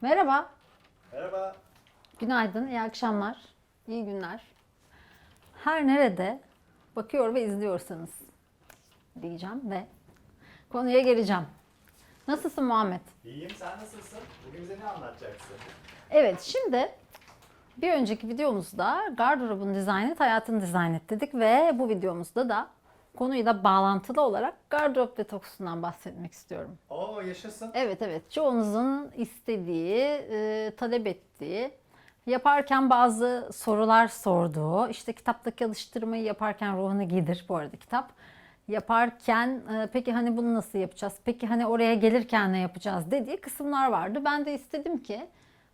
Merhaba, Merhaba. günaydın, iyi akşamlar, iyi günler. Her nerede bakıyor ve izliyorsanız diyeceğim ve konuya geleceğim. Nasılsın Muhammed? İyiyim. Sen nasılsın? Bugün bize ne anlatacaksın? Evet, şimdi bir önceki videomuzda gardırobun dizayn et, hayatını dizayn et dedik ve bu videomuzda da konuyla bağlantılı olarak gardırop detoksundan bahsetmek istiyorum. Oo yaşasın. Evet evet çoğunuzun istediği, e, talep ettiği, yaparken bazı sorular sorduğu, işte kitaptaki alıştırmayı yaparken ruhunu giydir bu arada kitap. Yaparken e, peki hani bunu nasıl yapacağız, peki hani oraya gelirken ne yapacağız dediği kısımlar vardı. Ben de istedim ki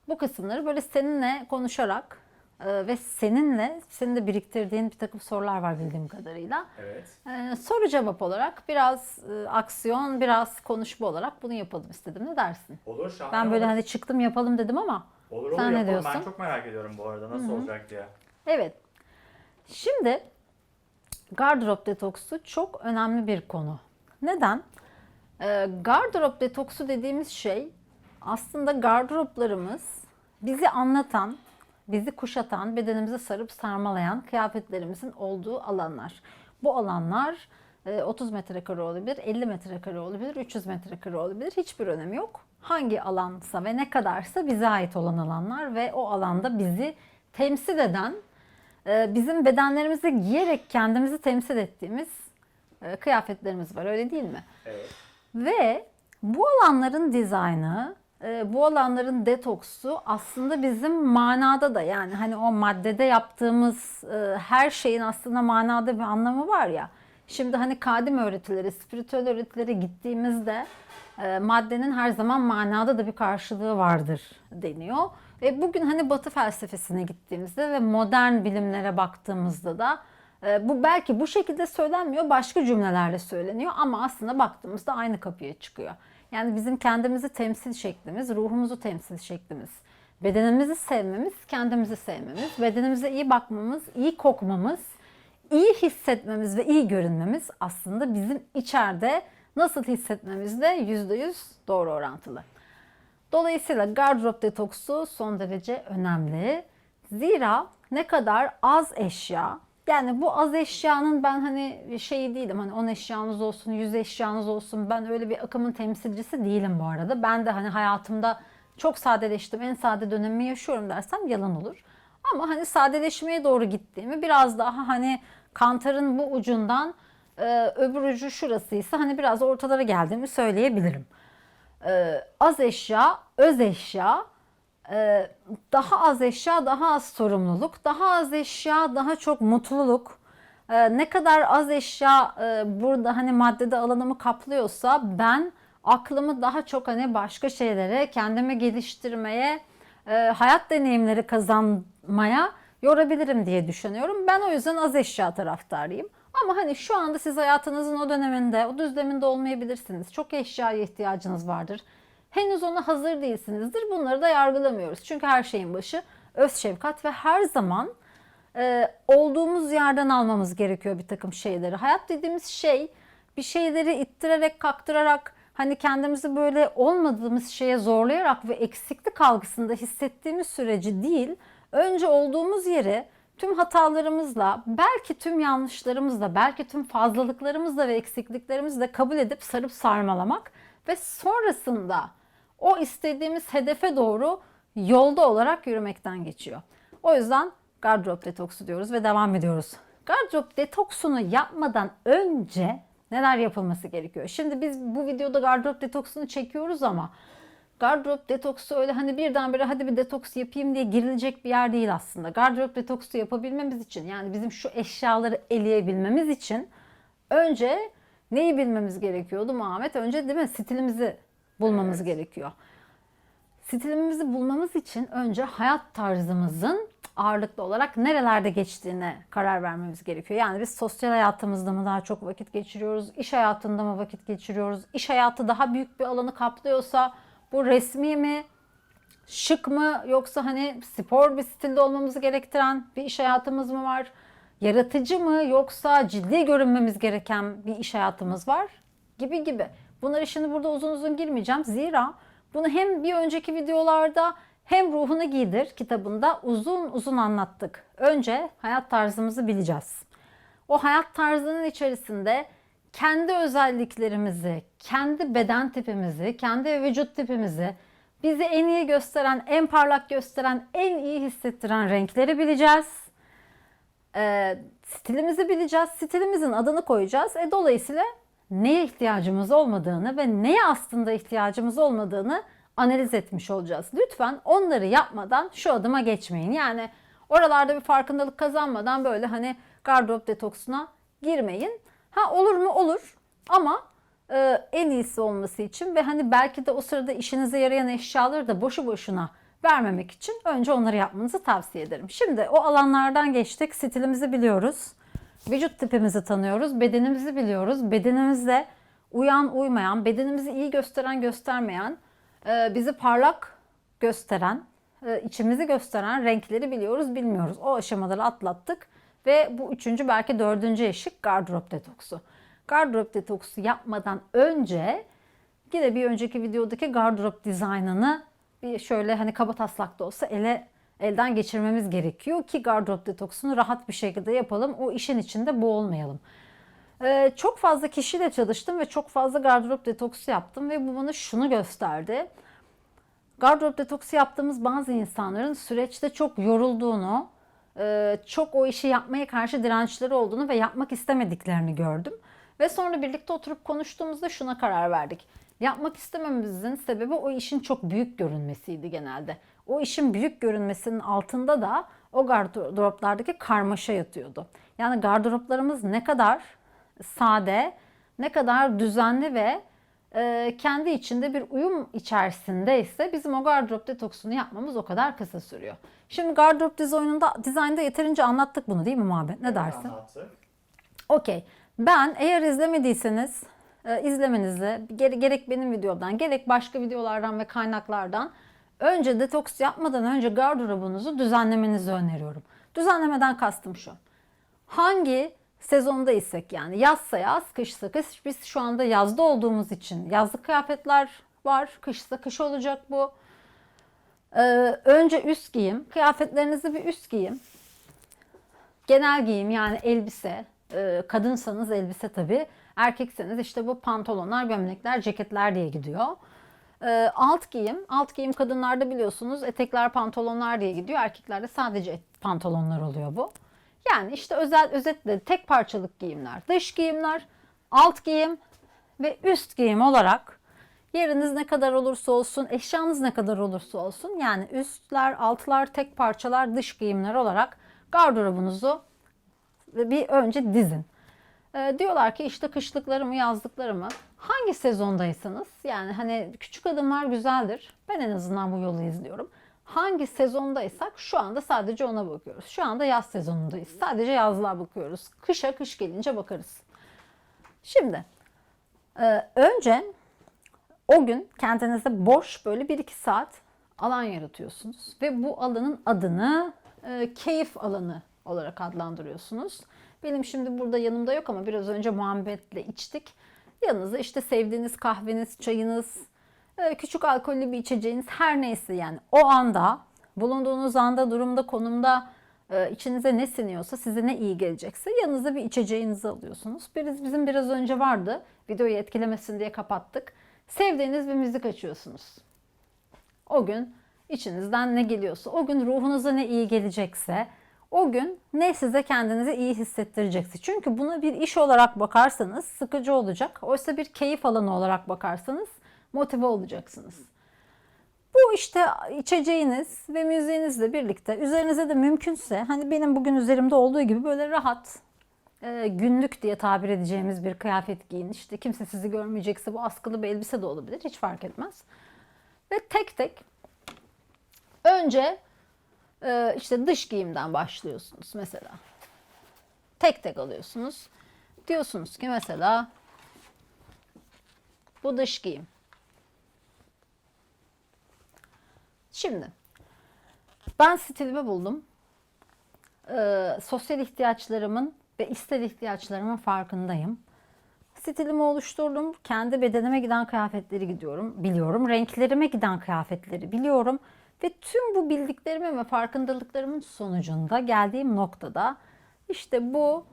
bu kısımları böyle seninle konuşarak e, ve seninle, senin de biriktirdiğin bir takım sorular var bildiğim kadarıyla. Evet. Ee, soru cevap olarak biraz e, aksiyon, biraz konuşma olarak bunu yapalım istedim. Ne dersin? Olur şahane Ben böyle olur. hani çıktım yapalım dedim ama Olur olur sen ne yapalım. diyorsun? Ben çok merak ediyorum bu arada nasıl olacak diye. evet. Şimdi gardırop detoksu çok önemli bir konu. Neden? Ee, gardırop detoksu dediğimiz şey aslında gardıroplarımız bizi anlatan, bizi kuşatan, bedenimizi sarıp sarmalayan kıyafetlerimizin olduğu alanlar. Bu alanlar e, 30 metrekare olabilir, 50 metrekare olabilir, 300 metrekare olabilir. Hiçbir önemi yok. Hangi alansa ve ne kadarsa bize ait olan alanlar ve o alanda bizi temsil eden, e, bizim bedenlerimizi giyerek kendimizi temsil ettiğimiz e, kıyafetlerimiz var. Öyle değil mi? Evet. Ve bu alanların dizaynı, e, bu alanların detoksu aslında bizim manada da yani hani o maddede yaptığımız e, her şeyin aslında manada bir anlamı var ya. Şimdi hani kadim öğretileri, spiritüel öğretilere gittiğimizde e, maddenin her zaman manada da bir karşılığı vardır deniyor. Ve bugün hani Batı felsefesine gittiğimizde ve modern bilimlere baktığımızda da e, bu belki bu şekilde söylenmiyor, başka cümlelerle söyleniyor ama aslında baktığımızda aynı kapıya çıkıyor. Yani bizim kendimizi temsil şeklimiz, ruhumuzu temsil şeklimiz, bedenimizi sevmemiz, kendimizi sevmemiz, bedenimize iyi bakmamız, iyi kokmamız, iyi hissetmemiz ve iyi görünmemiz aslında bizim içeride nasıl hissetmemizle %100 doğru orantılı. Dolayısıyla gardırop detoksu son derece önemli. Zira ne kadar az eşya, yani bu az eşyanın ben hani şeyi değilim hani 10 eşyanız olsun 100 eşyanız olsun ben öyle bir akımın temsilcisi değilim bu arada. Ben de hani hayatımda çok sadeleştim en sade dönemimi yaşıyorum dersem yalan olur. Ama hani sadeleşmeye doğru gittiğimi biraz daha hani kantarın bu ucundan e, öbür ucu şurasıysa hani biraz ortalara geldiğimi söyleyebilirim. E, az eşya, öz eşya, daha az eşya, daha az sorumluluk, daha az eşya, daha çok mutluluk. E, ne kadar az eşya e, burada hani maddede alanımı kaplıyorsa ben aklımı daha çok hani başka şeylere, kendimi geliştirmeye, e, hayat deneyimleri kazanmaya yorabilirim diye düşünüyorum. Ben o yüzden az eşya taraftarıyım. Ama hani şu anda siz hayatınızın o döneminde, o düzleminde olmayabilirsiniz. Çok eşyaya ihtiyacınız vardır. Henüz ona hazır değilsinizdir. Bunları da yargılamıyoruz. Çünkü her şeyin başı öz şefkat ve her zaman e, olduğumuz yerden almamız gerekiyor bir takım şeyleri. Hayat dediğimiz şey bir şeyleri ittirerek, kaktırarak, hani kendimizi böyle olmadığımız şeye zorlayarak ve eksiklik algısında hissettiğimiz süreci değil, önce olduğumuz yeri tüm hatalarımızla, belki tüm yanlışlarımızla, belki tüm fazlalıklarımızla ve eksikliklerimizle kabul edip sarıp sarmalamak ve sonrasında o istediğimiz hedefe doğru yolda olarak yürümekten geçiyor. O yüzden gardırop detoksu diyoruz ve devam ediyoruz. Gardırop detoksunu yapmadan önce neler yapılması gerekiyor? Şimdi biz bu videoda gardırop detoksunu çekiyoruz ama gardırop detoksu öyle hani birdenbire hadi bir detoks yapayım diye girilecek bir yer değil aslında. Gardırop detoksu yapabilmemiz için yani bizim şu eşyaları eleyebilmemiz için önce neyi bilmemiz gerekiyordu Muhammed? Önce değil mi stilimizi bulmamız Evet. gerekiyor. Stilimizi bulmamız için önce hayat tarzımızın ağırlıklı olarak nerelerde geçtiğine karar vermemiz gerekiyor. Yani biz sosyal hayatımızda mı daha çok vakit geçiriyoruz, iş hayatında mı vakit geçiriyoruz? İş hayatı daha büyük bir alanı kaplıyorsa bu resmi mi, şık mı yoksa hani spor bir stilde olmamızı gerektiren bir iş hayatımız mı var? Yaratıcı mı yoksa ciddi görünmemiz gereken bir iş hayatımız var? Gibi gibi. Bunları şimdi burada uzun uzun girmeyeceğim. Zira Bunu hem bir önceki videolarda hem Ruhunu Giydir kitabında uzun uzun anlattık. Önce hayat tarzımızı bileceğiz. O hayat tarzının içerisinde kendi özelliklerimizi, kendi beden tipimizi, kendi vücut tipimizi, bizi en iyi gösteren, en parlak gösteren, en iyi hissettiren renkleri bileceğiz. Ee, stilimizi bileceğiz. Stilimizin adını koyacağız. E, dolayısıyla neye ihtiyacımız olmadığını ve neye aslında ihtiyacımız olmadığını analiz etmiş olacağız. Lütfen onları yapmadan şu adıma geçmeyin. Yani oralarda bir farkındalık kazanmadan böyle hani gardırop detoksuna girmeyin. Ha olur mu? Olur. Ama e, en iyisi olması için ve hani belki de o sırada işinize yarayan eşyaları da boşu boşuna vermemek için önce onları yapmanızı tavsiye ederim. Şimdi o alanlardan geçtik. Stilimizi biliyoruz. Vücut tipimizi tanıyoruz. Bedenimizi biliyoruz. Bedenimizde uyan uymayan, bedenimizi iyi gösteren göstermeyen, e, bizi parlak gösteren, e, içimizi gösteren renkleri biliyoruz bilmiyoruz. O aşamaları atlattık ve bu üçüncü belki dördüncü eşik gardırop detoksu. Gardırop detoksu yapmadan önce yine bir önceki videodaki gardırop dizaynını bir şöyle hani kaba taslakta olsa ele elden geçirmemiz gerekiyor ki gardırop detoksunu rahat bir şekilde yapalım. O işin içinde boğulmayalım. Ee, çok fazla kişiyle çalıştım ve çok fazla gardırop detoksu yaptım ve bu bana şunu gösterdi. Gardırop detoksu yaptığımız bazı insanların süreçte çok yorulduğunu, e, çok o işi yapmaya karşı dirençleri olduğunu ve yapmak istemediklerini gördüm. Ve sonra birlikte oturup konuştuğumuzda şuna karar verdik. Yapmak istememizin sebebi o işin çok büyük görünmesiydi genelde. O işin büyük görünmesinin altında da o gardıroplardaki karmaşa yatıyordu. Yani gardıroplarımız ne kadar sade, ne kadar düzenli ve e, kendi içinde bir uyum içerisindeyse bizim o gardırop detoksunu yapmamız o kadar kısa sürüyor. Şimdi gardırop dizaynında, dizaynda yeterince anlattık bunu değil mi Muhammed? Ne dersin? Anlattık. Okey. Ben eğer izlemediyseniz e, izlemenizi gere- gerek benim videomdan gerek başka videolardan ve kaynaklardan önce detoks yapmadan önce gardırobunuzu düzenlemenizi öneriyorum. Düzenlemeden kastım şu. Hangi sezonda isek yani yazsa yaz, kışsa kış. Biz şu anda yazda olduğumuz için yazlık kıyafetler var. Kışsa kış olacak bu. Ee, önce üst giyim. Kıyafetlerinizi bir üst giyim. Genel giyim yani elbise. Ee, kadınsanız elbise tabii. Erkekseniz işte bu pantolonlar, gömlekler, ceketler diye gidiyor. Ee, alt giyim. Alt giyim kadınlarda biliyorsunuz etekler, pantolonlar diye gidiyor. Erkeklerde sadece pantolonlar oluyor bu. Yani işte özel özetle tek parçalık giyimler, dış giyimler, alt giyim ve üst giyim olarak yeriniz ne kadar olursa olsun, eşyanız ne kadar olursa olsun yani üstler, altlar, tek parçalar, dış giyimler olarak gardırobunuzu bir önce dizin. Ee, diyorlar ki işte kışlıklarımı, yazlıklarımı hangi sezondaysanız yani hani küçük adımlar güzeldir. Ben en azından bu yolu izliyorum. Hangi sezondaysak şu anda sadece ona bakıyoruz. Şu anda yaz sezonundayız. Sadece yazlığa bakıyoruz. Kışa kış gelince bakarız. Şimdi e, önce o gün kendinize boş böyle 1-2 saat alan yaratıyorsunuz. Ve bu alanın adını e, keyif alanı olarak adlandırıyorsunuz. Benim şimdi burada yanımda yok ama biraz önce Muhammed'le içtik. Yanınızda işte sevdiğiniz kahveniz, çayınız, e, küçük alkollü bir içeceğiniz her neyse yani o anda bulunduğunuz anda, durumda, konumda e, içinize ne siniyorsa, size ne iyi gelecekse yanınıza bir içeceğinizi alıyorsunuz. Biz, bizim biraz önce vardı. Videoyu etkilemesin diye kapattık. Sevdiğiniz bir müzik açıyorsunuz. O gün içinizden ne geliyorsa, o gün ruhunuza ne iyi gelecekse, o gün ne size kendinizi iyi hissettirecekse. Çünkü buna bir iş olarak bakarsanız sıkıcı olacak. Oysa bir keyif alanı olarak bakarsanız motive olacaksınız. Bu işte içeceğiniz ve müziğinizle birlikte üzerinize de mümkünse hani benim bugün üzerimde olduğu gibi böyle rahat e, günlük diye tabir edeceğimiz bir kıyafet giyin. İşte kimse sizi görmeyecekse bu askılı bir elbise de olabilir. Hiç fark etmez. Ve tek tek önce e, işte dış giyimden başlıyorsunuz mesela. Tek tek alıyorsunuz. Diyorsunuz ki mesela bu dış giyim. Şimdi ben stilimi buldum. Ee, sosyal ihtiyaçlarımın ve ister ihtiyaçlarımın farkındayım. Stilimi oluşturdum. Kendi bedenime giden kıyafetleri gidiyorum, biliyorum. Renklerime giden kıyafetleri biliyorum. Ve tüm bu bildiklerimin ve farkındalıklarımın sonucunda geldiğim noktada işte bu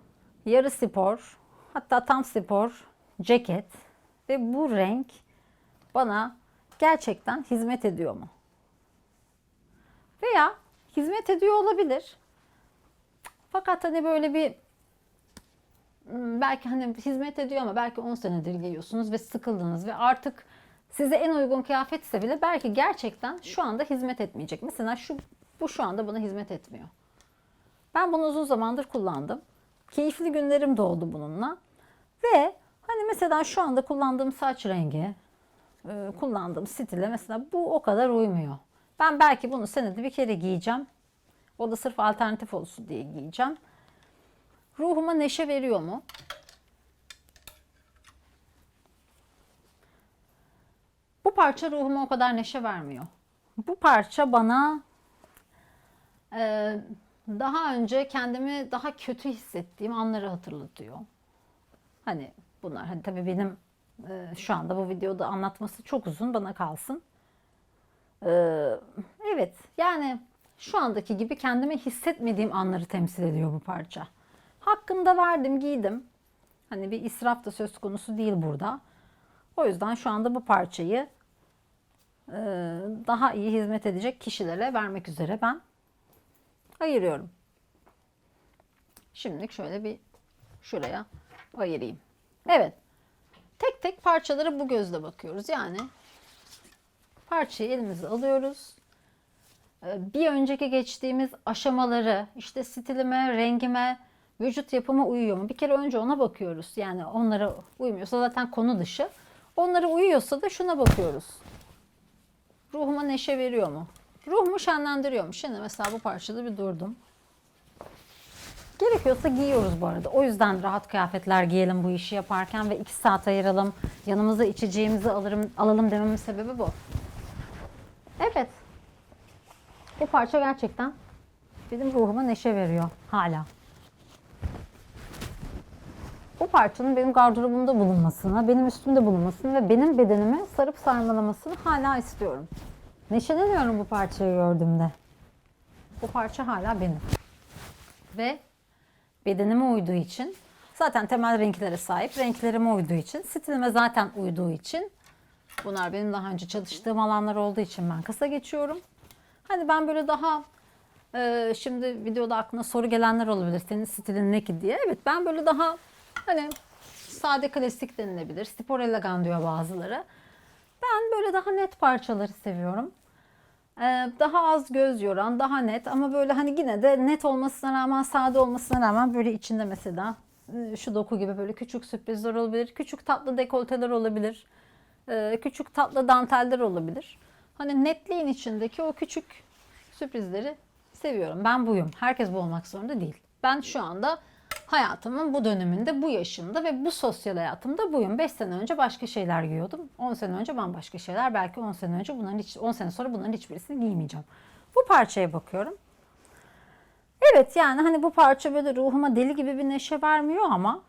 yarı spor, hatta tam spor ceket ve bu renk bana gerçekten hizmet ediyor mu? Veya hizmet ediyor olabilir. Fakat hani böyle bir Hmm, belki hani hizmet ediyor ama belki 10 senedir giyiyorsunuz ve sıkıldınız ve artık size en uygun kıyafetse bile belki gerçekten şu anda hizmet etmeyecek. Mesela şu bu şu anda bana hizmet etmiyor. Ben bunu uzun zamandır kullandım. Keyifli günlerim de oldu bununla. Ve hani mesela şu anda kullandığım saç rengi, e, kullandığım stile mesela bu o kadar uymuyor. Ben belki bunu senede bir kere giyeceğim. O da sırf alternatif olsun diye giyeceğim. Ruhuma neşe veriyor mu? Parça ruhuma o kadar neşe vermiyor. Bu parça bana e, daha önce kendimi daha kötü hissettiğim anları hatırlatıyor. Hani bunlar hani tabii benim e, şu anda bu videoda anlatması çok uzun bana kalsın. E, evet yani şu andaki gibi kendimi hissetmediğim anları temsil ediyor bu parça. Hakkında verdim, giydim. Hani bir israf da söz konusu değil burada. O yüzden şu anda bu parçayı daha iyi hizmet edecek kişilere vermek üzere ben ayırıyorum. Şimdilik şöyle bir şuraya ayırayım. Evet. Tek tek parçalara bu gözle bakıyoruz. Yani parçayı elimize alıyoruz. Ee, Bir önceki geçtiğimiz aşamaları işte stilime, rengime, vücut yapıma uyuyor mu? Bir kere önce ona bakıyoruz. Yani onlara uymuyorsa zaten konu dışı. Onlara uyuyorsa da şuna bakıyoruz. Ruhuma neşe veriyor mu? Ruhumu şenlendiriyor mu? Şimdi mesela bu parçada bir durdum. Gerekiyorsa giyiyoruz bu arada. O yüzden rahat kıyafetler giyelim bu işi yaparken ve iki saat ayıralım. Yanımıza içeceğimizi alırım, alalım dememin sebebi bu. Evet. Bu parça gerçekten benim ruhuma neşe veriyor hala. Bu parçanın benim gardırobumda bulunmasını, benim üstümde bulunmasını ve benim bedenimi sarıp sarmalamasını hala istiyorum. Neşeleniyorum bu parçayı gördüğümde. Bu parça hala benim. Ve bedenime uyduğu için, zaten temel renklere sahip, renklerime uyduğu için, stilime zaten uyduğu için, bunlar benim daha önce çalıştığım alanlar olduğu için ben kısa geçiyorum. Hani ben böyle daha e, şimdi videoda aklına soru gelenler olabilir. Senin stilin ne ki diye. Evet ben böyle daha hani sade klasik denilebilir. Spor elegan diyor bazıları. Ben böyle daha net parçaları seviyorum. Ee, daha az göz yoran, daha net ama böyle hani yine de net olmasına rağmen, sade olmasına rağmen böyle içinde mesela e, şu doku gibi böyle küçük sürprizler olabilir. Küçük tatlı dekolteler olabilir. Ee, küçük tatlı danteller olabilir. Hani netliğin içindeki o küçük sürprizleri seviyorum. Ben buyum. Herkes bu olmak zorunda değil. Ben şu anda hayatımın bu döneminde, bu yaşımda ve bu sosyal hayatımda buyum. 5 sene önce başka şeyler giyiyordum. 10 sene önce bambaşka şeyler. Belki 10 sene önce bunların hiç 10 sene sonra bunların hiçbirisini giymeyeceğim. Bu parçaya bakıyorum. Evet yani hani bu parça böyle ruhuma deli gibi bir neşe vermiyor ama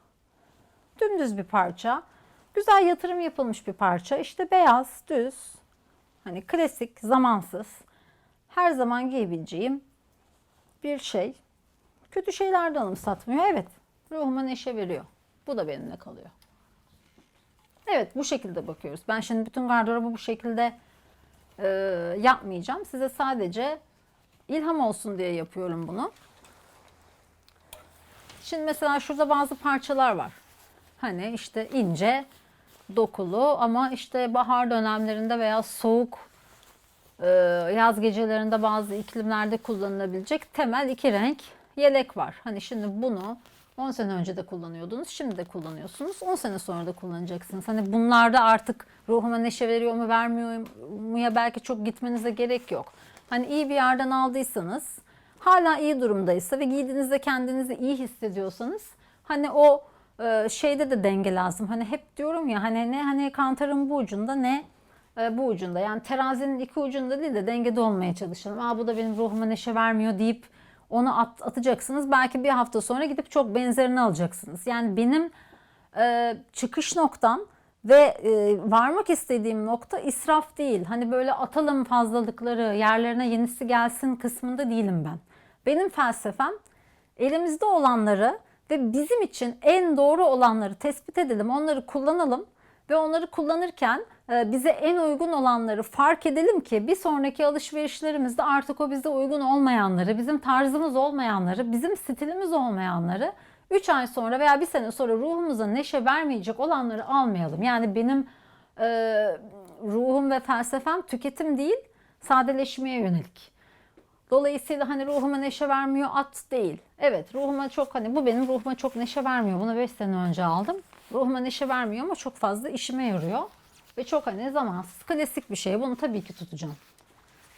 dümdüz bir parça. Güzel yatırım yapılmış bir parça. İşte beyaz, düz, hani klasik, zamansız, her zaman giyebileceğim bir şey. Kötü şeyler de anımsatmıyor. Evet, ruhuma neşe veriyor. Bu da benimle kalıyor. Evet, bu şekilde bakıyoruz. Ben şimdi bütün gardırobu bu şekilde e, yapmayacağım. Size sadece ilham olsun diye yapıyorum bunu. Şimdi mesela şurada bazı parçalar var. Hani işte ince, dokulu ama işte bahar dönemlerinde veya soğuk e, yaz gecelerinde bazı iklimlerde kullanılabilecek temel iki renk yelek var. Hani şimdi bunu 10 sene önce de kullanıyordunuz, şimdi de kullanıyorsunuz. 10 sene sonra da kullanacaksınız. Hani bunlarda artık ruhuma neşe veriyor mu, vermiyor mu ya belki çok gitmenize gerek yok. Hani iyi bir yerden aldıysanız, hala iyi durumdaysa ve giydiğinizde kendinizi iyi hissediyorsanız hani o e, şeyde de denge lazım. Hani hep diyorum ya hani ne hani kantarın bu ucunda ne e, bu ucunda. Yani terazinin iki ucunda değil de dengede olmaya çalışalım. Aa bu da benim ruhuma neşe vermiyor deyip onu at, atacaksınız. Belki bir hafta sonra gidip çok benzerini alacaksınız. Yani benim e, çıkış noktam ve e, varmak istediğim nokta israf değil. Hani böyle atalım fazlalıkları yerlerine yenisi gelsin kısmında değilim ben. Benim felsefem elimizde olanları ve bizim için en doğru olanları tespit edelim, onları kullanalım ve onları kullanırken e, bize en uygun olanları fark edelim ki bir sonraki alışverişlerimizde artık o bize uygun olmayanları, bizim tarzımız olmayanları, bizim stilimiz olmayanları 3 ay sonra veya bir sene sonra ruhumuza neşe vermeyecek olanları almayalım. Yani benim e, ruhum ve felsefem tüketim değil, sadeleşmeye yönelik. Dolayısıyla hani ruhuma neşe vermiyor at değil. Evet ruhuma çok hani bu benim ruhuma çok neşe vermiyor. Bunu 5 sene önce aldım. Ruhuma neşe vermiyor ama çok fazla işime yarıyor. Ve çok hani zamansız klasik bir şey. Bunu tabii ki tutacağım.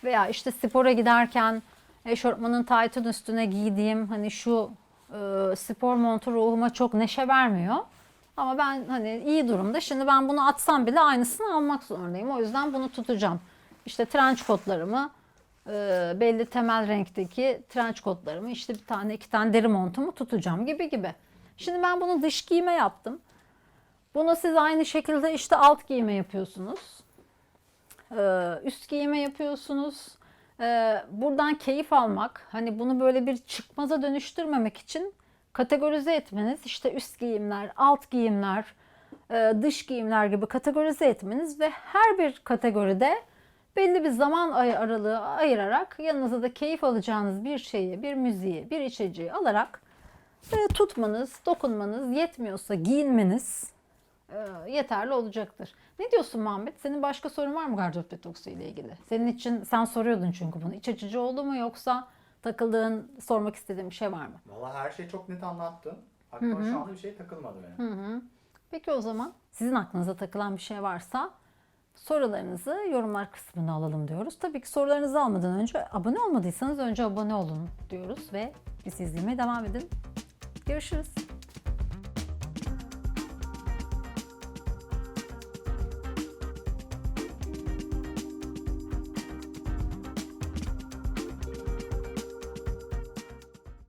Veya işte spora giderken eşortmanın taytın üstüne giydiğim hani şu e, spor montu ruhuma çok neşe vermiyor. Ama ben hani iyi durumda. Şimdi ben bunu atsam bile aynısını almak zorundayım. O yüzden bunu tutacağım. İşte trench kotlarımı, e, belli temel renkteki trench kotlarımı, işte bir tane iki tane deri montumu tutacağım gibi gibi. Şimdi ben bunu dış giyime yaptım. Bunu siz aynı şekilde işte alt giyime yapıyorsunuz. Ee, üst giyime yapıyorsunuz. Ee, buradan keyif almak, hani bunu böyle bir çıkmaza dönüştürmemek için kategorize etmeniz, işte üst giyimler, alt giyimler, e, dış giyimler gibi kategorize etmeniz ve her bir kategoride belli bir zaman aralığı ayırarak yanınıza da keyif alacağınız bir şeyi, bir müziği, bir içeceği alarak e, tutmanız, dokunmanız, yetmiyorsa giyinmeniz e, yeterli olacaktır. Ne diyorsun Muhammed? Senin başka sorun var mı gardırop detoksu ile ilgili? Senin için sen soruyordun çünkü bunu. İç açıcı oldu mu yoksa takıldığın, sormak istediğin bir şey var mı? Vallahi her şeyi çok net anlattın. Aklıma şu anda bir şey takılmadı benim. Peki o zaman sizin aklınıza takılan bir şey varsa sorularınızı yorumlar kısmına alalım diyoruz. Tabii ki sorularınızı almadan önce abone olmadıysanız önce abone olun diyoruz ve bizi izlemeye devam edin. Görüşürüz.